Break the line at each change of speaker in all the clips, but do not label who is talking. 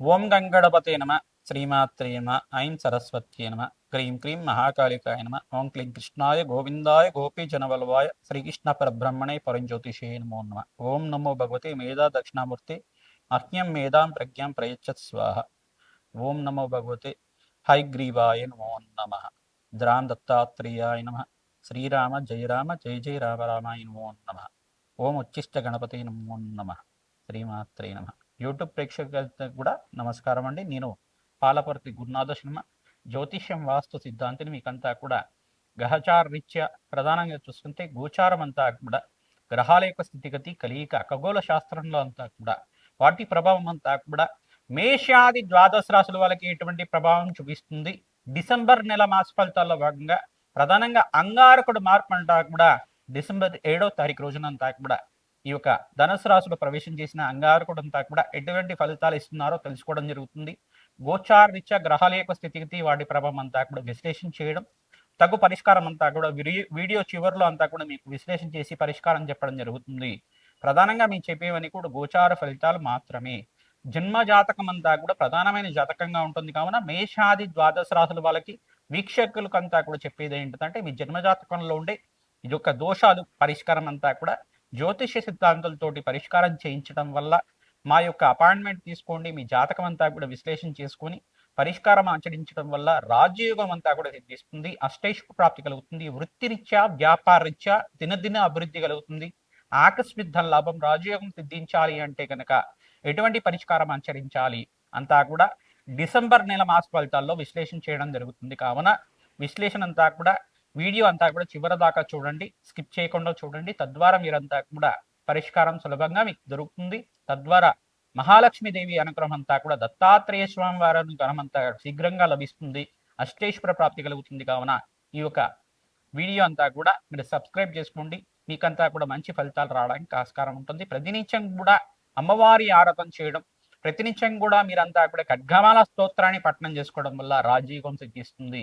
ఓం గంగణపతే నమ శ్రీమాత్రే నమ ఐం సరస్వత్యే నమ క్రీం క్రీం మహాకాళికాయ నమ ఓం క్లీం కృష్ణాయ గోవిందాయ గోపీజనవల్వాయ శ్రీకృష్ణ పరబ్రహ్మణే పరంజ్యోతిషే నమో నమ. ఓం నమో భగవతే మేధా దక్షిణామూర్తి అర్ఘ్యం మేధాం ప్రజ్ఞాం ప్రయచ్చత్ స్వాహ. ఓం నమో భగవతే హైగ్రీవాయ నమో నమ. ద్రాం దత్తాత్రేయాయ నమ. శ్రీరామ జయరామ జయ జయ రామ రామాయ నమో నమ. ఓం ఉచ్చిష్ట గణపతి నమో నమ. శ్రీమాత్రే నమ. యూట్యూబ్ ప్రేక్షకులకు కూడా నమస్కారం అండి. నేను పాలపర్తి గురునాథ శర్మ. జ్యోతిష్యం వాస్తు సిద్ధాంతిని మీకంతా కూడా గ్రహచార రీత్యా ప్రధానంగా చూసుకుంటే గోచారం అంతా కూడా గ్రహాల యొక్క స్థితిగతి కలియిక ఖగోళ శాస్త్రంలో అంతా కూడా వాటి ప్రభావం అంతా కూడా మేషాది ద్వాదశ రాశుల వాళ్ళకి ఎటువంటి ప్రభావం చూపిస్తుంది? డిసెంబర్ నెల మాస ఫలితాల్లో భాగంగా ప్రధానంగా అంగారకుడు మార్పు అంతా కూడా డిసెంబర్ ఏడో తారీఖు రోజునంతా కూడా ఈ యొక్క ధనుసు రాశిలో ప్రవేశం చేసిన అంగారకుడంతా కూడా ఎటువంటి ఫలితాలు ఇస్తున్నారో తెలుసుకోవడం జరుగుతుంది. గోచార రీత్యా గ్రహాల యొక్క స్థితిగతి వాటి ప్రభావం అంతా కూడా విశ్లేషణ చేయడం తగు పరిష్కారం అంతా కూడా వీడియో- వీడియో చివరిలో అంతా కూడా మీకు విశ్లేషణ చేసి పరిష్కారం చెప్పడం జరుగుతుంది. ప్రధానంగా మేము చెప్పేవని కూడా గోచార ఫలితాలు మాత్రమే. జన్మ జాతకం అంతా కూడా ప్రధానమైన జాతకంగా ఉంటుంది. కావున మేషాది ద్వాదశ రాశుల వాళ్ళకి వీక్షకులకంతా కూడా చెప్పేది ఏంటంటే మీ జన్మ జాతకంలో ఉండే ఇది యొక్క దోషాలు పరిష్కారం అంతా కూడా జ్యోతిష్య సిద్ధాంతాలతోటి పరిష్కారం చేయించడం వల్ల మా యొక్క అపాయింట్మెంట్ తీసుకోండి మీ జాతకం అంతా కూడా విశ్లేషణ చేసుకొని పరిష్కారం ఆచరించడం వల్ల రాజయోగం అంతా కూడా సిద్ధిస్తుంది అష్టైష్ ప్రాప్తి కలుగుతుంది వృత్తిరీత్యా వ్యాపారరీత్యా దినదిన అభివృద్ధి కలుగుతుంది. ఆకస్మిక ధన లాభం రాజయోగం సిద్ధించాలి అంటే కనుక ఎటువంటి పరిష్కారం ఆచరించాలి అంతా కూడా డిసెంబర్ నెల మాస ఫలితాల్లో విశ్లేషణ చేయడం జరుగుతుంది. కావున విశ్లేషణ అంతా కూడా వీడియో అంతా కూడా చివరి దాకా చూడండి స్కిప్ చేయకుండా చూడండి. తద్వారా మీరంతా కూడా పరిష్కారం సులభంగా మీకు దొరుకుతుంది. తద్వారా మహాలక్ష్మీదేవి అనుగ్రహం అంతా కూడా దత్తాత్రేయ స్వామి వారి అనుగ్రహం అంతా శీఘ్రంగా లభిస్తుంది. అష్టేశ్వర ప్రాప్తి కలుగుతుంది కావున ఈ యొక్క వీడియో అంతా కూడా మీరు సబ్స్క్రైబ్ చేసుకోండి. మీకంతా కూడా మంచి ఫలితాలు రావడానికి ఆస్కారం ఉంటుంది. ప్రతినిత్యం కూడా అమ్మవారి ఆరాధన చేయడం ప్రతినిత్యం కూడా మీరంతా కూడా ఖడ్గమాల స్తోత్రాన్ని పఠనం చేసుకోవడం వల్ల రాజీవం సిద్ధిస్తుంది.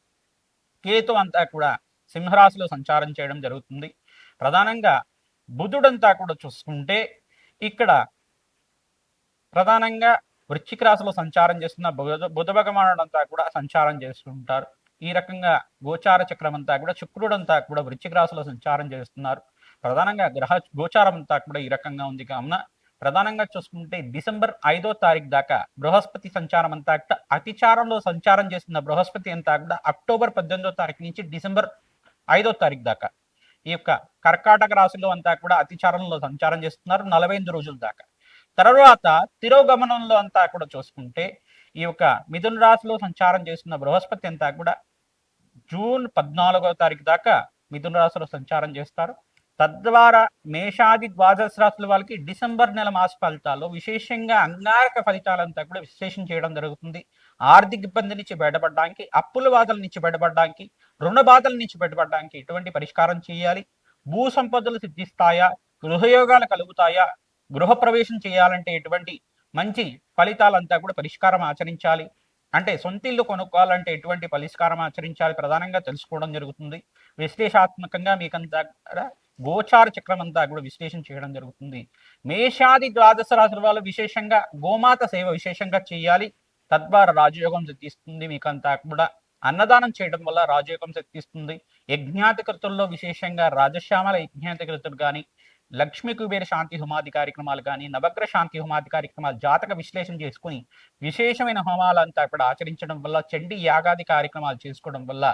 కేతు అంతా కూడా సింహరాశిలో సంచారం చేయడం జరుగుతుంది. ప్రధానంగా బుధుడంతా కూడా చూసుకుంటే ఇక్కడ ప్రధానంగా వృశ్చిక రాశిలో సంచారం చేస్తున్న బుధ బుధ భగవానుడు అంతా కూడా సంచారం చేస్తుంటారు. ఈ రకంగా గోచార చక్రం అంతా కూడా శుక్రుడు అంతా కూడా వృశ్చిక రాశిలో సంచారం చేస్తున్నారు. ప్రధానంగా గ్రహ గోచారం అంతా కూడా ఈ రకంగా ఉంది. కావున ప్రధానంగా చూసుకుంటే డిసెంబర్ ఐదో తారీఖు దాకా బృహస్పతి సంచారం అంతా కూడా అతిచారంలో సంచారం చేస్తున్న బృహస్పతి అంతా కూడా అక్టోబర్ పద్దెనిమిదో తారీఖు నుంచి డిసెంబర్ ఐదో తారీఖు దాకా. ఈ యొక్క కర్కాటక రాశిలో అంతా కూడా అతిచారంలో సంచారం చేస్తున్నారు నలభై ఎనిమిది రోజుల దాకా. తర్వాత తిరోగమనంలో అంతా కూడా చూసుకుంటే ఈ యొక్క మిథున రాశిలో సంచారం చేస్తున్న బృహస్పతి అంతా కూడా జూన్ పద్నాలుగో తారీఖు దాకా మిథున రాశిలో సంచారం చేస్తారు. తద్వారా మేషాది ద్వాదశ రాశుల వాళ్ళకి డిసెంబర్ నెల మాస ఫలితాల్లో విశేషంగా అంగారక ఫలితాలంతా కూడా విశ్లేషణ చేయడం జరుగుతుంది. ఆర్థిక ఇబ్బంది నుంచి బయటపడడానికి అప్పుల బాధల నుంచి బయటపడడానికి రుణ బాధల నుంచి బయటపడడానికి ఎటువంటి పరిష్కారం చేయాలి? భూ సంపదలు సిద్ధిస్తాయా? గృహయోగాలు కలుగుతాయా? గృహ ప్రవేశం చేయాలంటే ఎటువంటి మంచి ఫలితాలంతా కూడా పరిష్కారం ఆచరించాలి. అంటే సొంత ఇల్లు కొనుక్కోవాలంటే ఎటువంటి పరిష్కారం ఆచరించాలి ప్రధానంగా తెలుసుకోవడం జరుగుతుంది. విశ్లేషాత్మకంగా మీకంతా గోచార చక్రం అంతా కూడా విశ్లేషణ చేయడం జరుగుతుంది. మేషాది ద్వాదశ రాశుల వాళ్ళు విశేషంగా గోమాత సేవ విశేషంగా చేయాలి. తద్వారా రాజయోగం సిద్ధిస్తుంది మీకంతా కూడా. అన్నదానం చేయడం వల్ల రాజయోగం సిద్ధిస్తుంది యజ్ఞాతకృతుల్లో విశేషంగా రాజశ్యామల యజ్ఞాతకృతులు కానీ లక్ష్మీ కుబేర శాంతి హోమాది కార్యక్రమాలు కానీ నవగ్రహ శాంతి హోమాది కార్యక్రమాలు జాతక విశ్లేషణ చేసుకుని విశేషమైన హోమాలంతా కూడా ఆచరించడం వల్ల చండి యాగాది కార్యక్రమాలు చేసుకోవడం వల్ల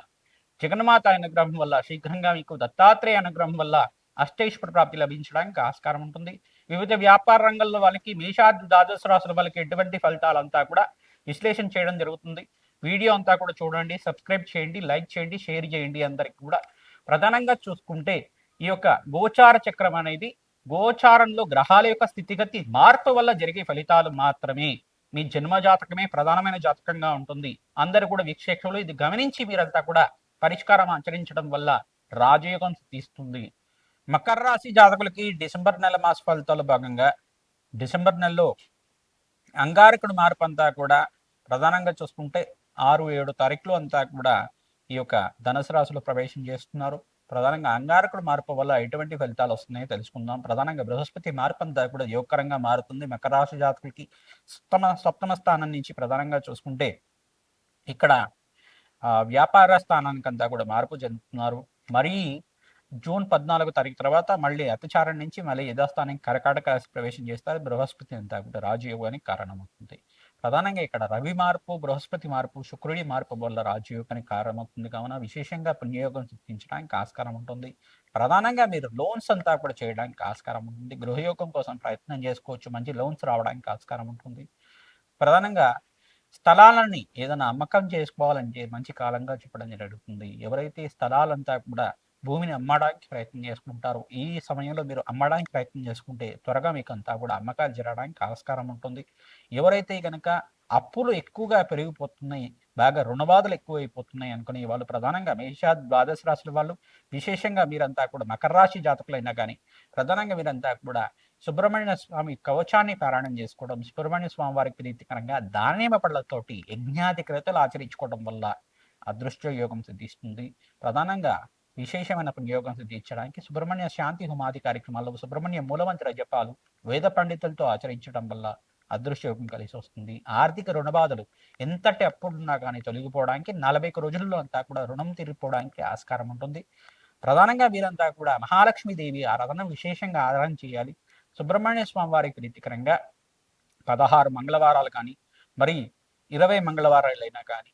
జగన్మాత అనుగ్రహం వల్ల శీఘ్రంగా మీకు దత్తాత్రేయ అనుగ్రహం వల్ల అష్టైశ్వర ప్రాప్తి లభించడానికి ఆస్కారం ఉంటుంది. వివిధ వ్యాపార రంగంలో వాళ్ళకి మేషాది ద్వాదశ రాశుల వాళ్ళకి ఎటువంటి ఫలితాలంతా కూడా విశ్లేషణ చేయడం జరుగుతుంది. వీడియో అంతా కూడా చూడండి సబ్స్క్రైబ్ చేయండి లైక్ చేయండి షేర్ చేయండి అందరికి కూడా. ప్రధానంగా చూసుకుంటే ఈ యొక్క గోచార చక్రం అనేది గోచారంలో గ్రహాల యొక్క స్థితిగతి మార్పు వల్ల జరిగే ఫలితాలు మాత్రమే. మీ జన్మ జాతకమే ప్రధానమైన జాతకంగా ఉంటుంది. అందరు కూడా వీక్షకులు ఇది గమనించి మీరంతా కూడా పరిష్కారం ఆచరించడం వల్ల రాజయోగం తీస్తుంది మకర రాశి జాతకులకి డిసెంబర్ నెల మాస ఫలితాలు భాగంగా డిసెంబర్ నెలలో అంగారకుడు మార్పు అంతా కూడా ప్రధానంగా చూసుకుంటే ఆరు ఏడు తారీఖులు అంతా కూడా ఈ యొక్క ధనుసు రాశిలో ప్రవేశం చేస్తున్నారు. ప్రధానంగా అంగారకుడు మార్పు వల్ల ఎటువంటి ఫలితాలు వస్తున్నాయో తెలుసుకుందాం. ప్రధానంగా బృహస్పతి మార్పు అంతా కూడా యోగకరంగా మారుతుంది. మకర రాశి జాతకులకి సప్తమ సప్తమ స్థానం నుంచి ప్రధానంగా చూసుకుంటే ఇక్కడ వ్యాపార స్థానానికంతా కూడా మార్పు చెందుతున్నారు మరీ జూన్ పద్నాలుగు తారీఖు తర్వాత మళ్ళీ అతిచారం నుంచి మళ్ళీ యథాస్థానానికి కరకాటక రాశి ప్రవేశం చేస్తారు. బృహస్పతి అంతా కూడా రాజయోగానికి కారణమవుతుంది. ప్రధానంగా ఇక్కడ రవి మార్పు బృహస్పతి మార్పు శుక్రుడి మార్పు వల్ల రాజయోగానికి కారణమవుతుంది కావున విశేషంగా పుణ్యయోగం సిద్ధించడానికి ఆస్కారం ఉంటుంది. ప్రధానంగా మీరు లోన్స్ అంతా కూడా చేయడానికి ఆస్కారం ఉంటుంది. గృహయోగం కోసం ప్రయత్నం చేసుకోవచ్చు. మంచి లోన్స్ రావడానికి ఆస్కారం ఉంటుంది. ప్రధానంగా స్థలాలని ఏదైనా అమ్మకం చేసుకోవాలంటే మంచి కాలంగా చెప్పడం జరుగుతుంది. ఎవరైతే స్థలాలంతా కూడా భూమిని అమ్మడానికి ప్రయత్నం చేసుకుంటారు. ఈ సమయంలో మీరు అమ్మడానికి ప్రయత్నం చేసుకుంటే త్వరగా మీకు అంతా కూడా అమ్మకాలు జరగడానికి ఆస్కారం ఉంటుంది. ఎవరైతే కనుక అప్పులు ఎక్కువగా పెరిగిపోతున్నాయి బాగా రుణబాధలు ఎక్కువైపోతున్నాయి అనుకునే వాళ్ళు ప్రధానంగా మేష ద్వాదశ రాశుల వాళ్ళు విశేషంగా మీరంతా కూడా మకర రాశి జాతకులైనా కానీ ప్రధానంగా మీరంతా కూడా సుబ్రహ్మణ్య స్వామి కవచాన్ని పారాయణం చేసుకోవడం సుబ్రహ్మణ్య స్వామి వారికి ప్రీతికరంగా దానిమ పళ్ళతోటి యజ్ఞాది ఆచరించుకోవడం వల్ల అదృష్ట యోగం సిద్ధిస్తుంది. ప్రధానంగా విశేషమైన యోగం తీర్చడానికి సుబ్రహ్మణ్య శాంతి హుమాది కార్యక్రమాల్లో సుబ్రహ్మణ్య మూలమంత్ర జపాలు వేద పండితులతో ఆచరించడం వల్ల అదృష్టయోగం కలిసి వస్తుంది. ఆర్థిక రుణబాధలు ఎంతటి అప్పుడున్నా కానీ తొలగిపోవడానికి నలభై రోజుల్లో అంతా కూడా రుణం తిరిగిపోవడానికి ఆస్కారం ఉంటుంది. ప్రధానంగా వీరంతా కూడా మహాలక్ష్మీదేవి ఆరాధన విశేషంగా ఆరాధన చేయాలి. సుబ్రహ్మణ్య స్వామి వారికి ప్రీతికరంగా పదహారు మంగళవారాలు కానీ మరి ఇరవై మంగళవారాలైనా కానీ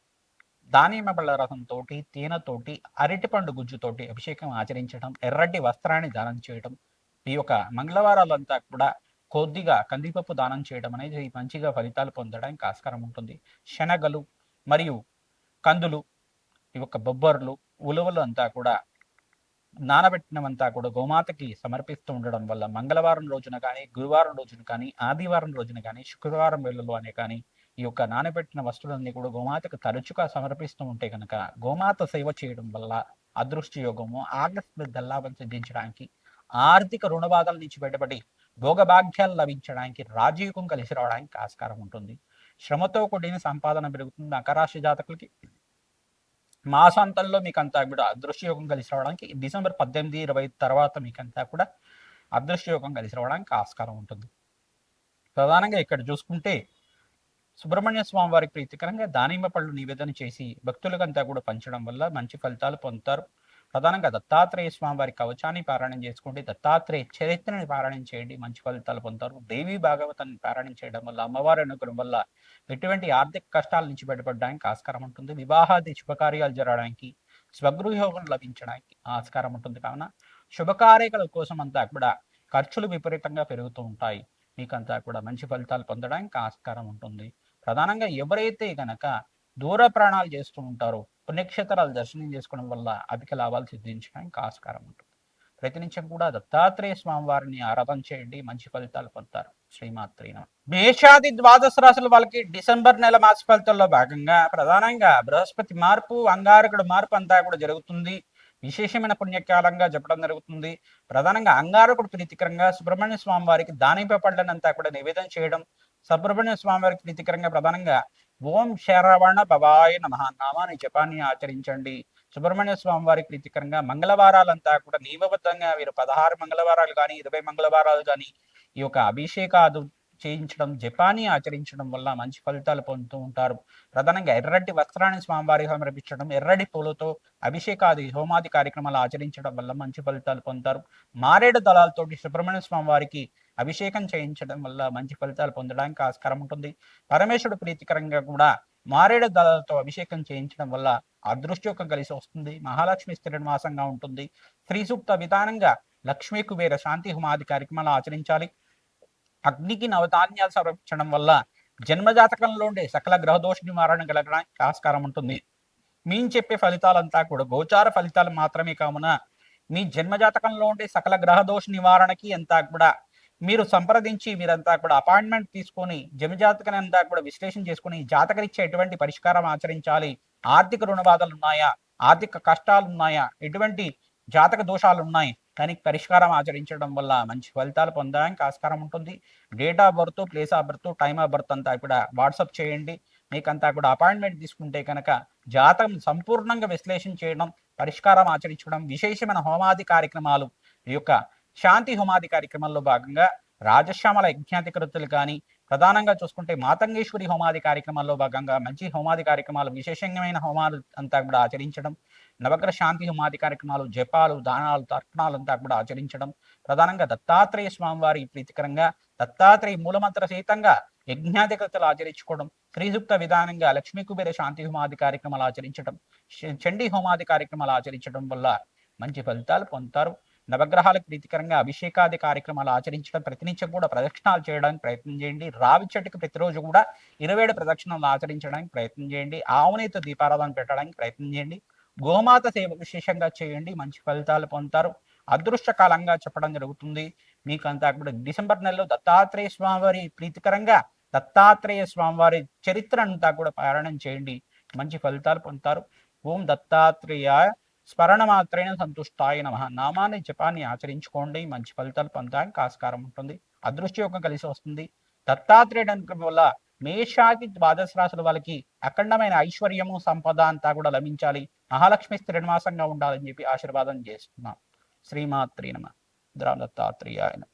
దానిమ్మ పళ్ళ రసంతోటి తేనెతోటి అరటిపండు గుజ్జుతోటి అభిషేకం ఆచరించడం ఎర్రటి వస్త్రాన్ని దానం చేయడం ఈ యొక్క మంగళవారాలంతా కూడా కొద్దిగా కందిపప్పు దానం చేయడం అనేది మంచిగా ఫలితాలు పొందడానికి ఆస్కారం ఉంటుంది. శనగలు మరియు కందులు ఈ యొక్క బొబ్బర్లు ఉలువలు అంతా కూడా నానబెట్టినవంతా కూడా గోమాతకి సమర్పిస్తూ ఉండడం వల్ల మంగళవారం రోజున కానీ గురువారం రోజున కానీ ఆదివారం రోజున కానీ శుక్రవారం వేళలో అనే కానీ ఈ యొక్క నానబెట్టిన వస్తువులన్నీ కూడా గోమాతకు తరచుగా సమర్పిస్తూ ఉంటే కనుక గోమాత సేవ చేయడం వల్ల అదృష్ట యోగము ఆకస్మిక దల్లాభం సిద్ధించడానికి ఆర్థిక రుణబాధల నుంచి బయటపడి భోగభాగ్యాలు లభించడానికి రాజయోగం కలిసి రావడానికి ఆస్కారం ఉంటుంది. శ్రమతో కూడిన సంపాదన పెరుగుతుంది అకరాశి జాతకులకి. మాసాంతంలో మీకు అంతా కూడా అదృష్టయోగం కలిసి రావడానికి డిసెంబర్ పద్దెనిమిది ఇరవై తర్వాత మీకు అంతా కూడా అదృష్టయోగం కలిసి రావడానికి ఆస్కారం ఉంటుంది. ప్రధానంగా ఇక్కడ చూసుకుంటే సుబ్రహ్మణ్య స్వామి వారికి ప్రీతికరంగా దానిమ్మ పళ్ళు నివేదన చేసి భక్తులకంతా కూడా పంచడం వల్ల మంచి ఫలితాలు పొందుతారు. ప్రధానంగా దత్తాత్రేయ స్వామి వారి కవచాన్ని పారాయణం చేసుకోండి దత్తాత్రేయ చరిత్రని పారాయణం చేయండి మంచి ఫలితాలు పొందుతారు. దేవి భాగవతాన్ని పారాయణం చేయడం వల్ల అమ్మవారి అనుగ్రహం వల్ల ఎటువంటి ఆర్థిక కష్టాల నుంచి బయటపడడానికి ఆస్కారం ఉంటుంది. వివాహాది శుభకార్యాలు జరగడానికి స్వగృహయోగం లభించడానికి ఆస్కారం ఉంటుంది. కావున శుభకార్యాల కోసం అంతా కూడా ఖర్చులు విపరీతంగా పెరుగుతూ ఉంటాయి. మీకంతా కూడా మంచి ఫలితాలు పొందడానికి ఆస్కారం ఉంటుంది. ప్రధానంగా ఎవరైతే గనక దూర ప్రాణాలు చేస్తూ ఉంటారో పుణ్యక్షేత్రాలు దర్శనం చేసుకోవడం వల్ల అధిక లాభాలు సిద్ధించడానికి ఆస్కారం ఉంటుంది. ప్రతినిత్యం కూడా దత్తాత్రేయ స్వామి వారిని ఆరాధన చేయండి మంచి ఫలితాలు పొందుతారు. శ్రీమాత్రీన మేషాది ద్వాదశ రాశుల వాళ్ళకి డిసెంబర్ నెల మాస ఫలితాల్లో భాగంగా ప్రధానంగా బృహస్పతి మార్పు అంగారకుడు మార్పు అంతా కూడా జరుగుతుంది. విశేషమైన పుణ్యకాలంగా చెప్పడం జరుగుతుంది. ప్రధానంగా అంగారకుడు ప్రీతికరంగా సుబ్రహ్మణ్య స్వామి వారికి దానిపై పళ్ళనంతా కూడా నివేదన చేయడం సుబ్రహ్మణ్య స్వామి వారికి ప్రీతికరంగా ప్రధానంగా ఓం శరవణ భవాయ నమ. నామాని జపాన్ని ఆచరించండి. సుబ్రహ్మణ్య స్వామి వారికి ప్రీతికరంగా మంగళవారాలంతా కూడా నియమబద్ధంగా వీరు పదహారు మంగళవారాలు కానీ ఇరవై మంగళవారాలు కానీ ఈ యొక్క అభిషేకాదు చేయించడం జపాన్ని ఆచరించడం వల్ల మంచి ఫలితాలు పొందుతూ ఉంటారు. ప్రధానంగా ఎర్రటి వస్త్రాన్ని స్వామివారికి సమర్పించడం ఎర్రటి పూలతో అభిషేకాది హోమాది కార్యక్రమాలు ఆచరించడం వల్ల మంచి ఫలితాలు పొందుతారు. మారేడు దళాలతోటి సుబ్రహ్మణ్య స్వామి వారికి అభిషేకం చేయించడం వల్ల మంచి ఫలితాలు పొందడానికి ఆస్కారం ఉంటుంది. పరమేశ్వరుడు ప్రీతికరంగా కూడా మారేడు దళాలతో అభిషేకం చేయించడం వల్ల అదృష్టయోగం కలిసి వస్తుంది. మహాలక్ష్మి స్థిరనివాసంగా ఉంటుంది. స్త్రీ సూక్త విధానంగా లక్ష్మీ కుబేర శాంతి హుమాది కార్యక్రమాలు ఆచరించాలి. అగ్నికి నవధాన్యాలు సమర్పించడం వల్ల జన్మజాతకంలో ఉండే సకల గ్రహదోష నివారణ కలగడానికి ఆస్కారం ఉంటుంది. మేము చెప్పే ఫలితాలంతా కూడా గోచార ఫలితాలు మాత్రమే కావున మీ జన్మజాతకంలో ఉండే సకల గ్రహదోష నివారణకి అంతా కూడా మీరు సంప్రదించి మీరంతా కూడా అపాయింట్మెంట్ తీసుకొని జమజాతకని అంతా కూడా విశ్లేషణ చేసుకుని జాతకరిచ్చే ఎటువంటి పరిష్కారం ఆచరించాలి? ఆర్థిక రుణ బాధలు ఉన్నాయా ఆర్థిక కష్టాలు ఉన్నాయా ఎటువంటి జాతక దోషాలు ఉన్నాయి దానికి పరిష్కారం ఆచరించడం వల్ల మంచి ఫలితాలు పొందడానికి ఆస్కారం ఉంటుంది. Date of birth place of birth time of birth అంతా కూడా వాట్సాప్ చేయండి. మీకంతా కూడా అపాయింట్మెంట్ తీసుకుంటే కనుక జాతకం సంపూర్ణంగా విశ్లేషణ చేయడం పరిష్కారం ఆచరించడం విశేషమైన హోమాది కార్యక్రమాలు ఈ యొక్క శాంతి హోమాది కార్యక్రమంలో భాగంగా రాజశ్యామల యజ్ఞాధికృతులు కానీ ప్రధానంగా చూసుకుంటే మాతంగేశ్వరి హోమాది కార్యక్రమాల్లో భాగంగా మంచి హోమాది కార్యక్రమాలు విశేషమైన హోమాలు అంతా కూడా ఆచరించడం నవగ్రహ శాంతి హోమాది కార్యక్రమాలు జపాలు దానాలు తర్పణాలు అంతా కూడా ఆచరించడం ప్రధానంగా దత్తాత్రేయ స్వామివారి ప్రీతికరంగా దత్తాత్రేయ మూలమంత్ర సహితంగా యజ్ఞాధికృతలు ఆచరించుకోవడం శ్రీసూక్త విధానంగా లక్ష్మీ కుబేర శాంతి హోమాది కార్యక్రమాలు ఆచరించడం చండీ హోమాది కార్యక్రమాలు ఆచరించడం వల్ల మంచి ఫలితాలు పొందుతారు. నవగ్రహాలకు ప్రీతికరంగా అభిషేకాది కార్యక్రమాలు ఆచరించడం ప్రతినిత్యం కూడా ప్రదక్షిణాలు చేయడానికి ప్రయత్నం చేయండి. రావి చెట్టుకు ప్రతిరోజు కూడా ఇరవై ఏడు ప్రదక్షిణాలు ఆచరించడానికి ప్రయత్నం చేయండి. ఆవునేతో దీపారాధన పెట్టడానికి ప్రయత్నం చేయండి. గోమాత సేవ విశేషంగా చేయండి. మంచి ఫలితాలు పొందుతారు. అదృష్టకాలంగా చెప్పడం జరుగుతుంది. మీకు అంతా కూడా డిసెంబర్ నెలలో దత్తాత్రేయ స్వామివారి ప్రీతికరంగా దత్తాత్రేయ స్వామివారి చరిత్ర అంతా కూడా పారాయణం చేయండి. మంచి ఫలితాలు పొందుతారు. ఓం దత్తాత్రేయ స్మరణ మాత్రేణ సంతుష్టాయ నమ. నామాన్ని జపాన్ని ఆచరించుకోండి. మంచి ఫలితాలు పొందడానికి ఆస్కారం ఉంటుంది. అదృష్ట యోగం కలిసి వస్తుంది. దత్తాత్రేయుడు అనుకోవడం వల్ల మేషాకి ద్వాదశ రాశుల వాళ్ళకి అఖండమైన ఐశ్వర్యము సంపద అంతా కూడా లభించాలి. మహాలక్ష్మి శ్రీనివాసంగా ఉండాలని చెప్పి ఆశీర్వాదం చేస్తున్నాం. శ్రీమాత్రి నమ. దత్తాత్రేయ నమః.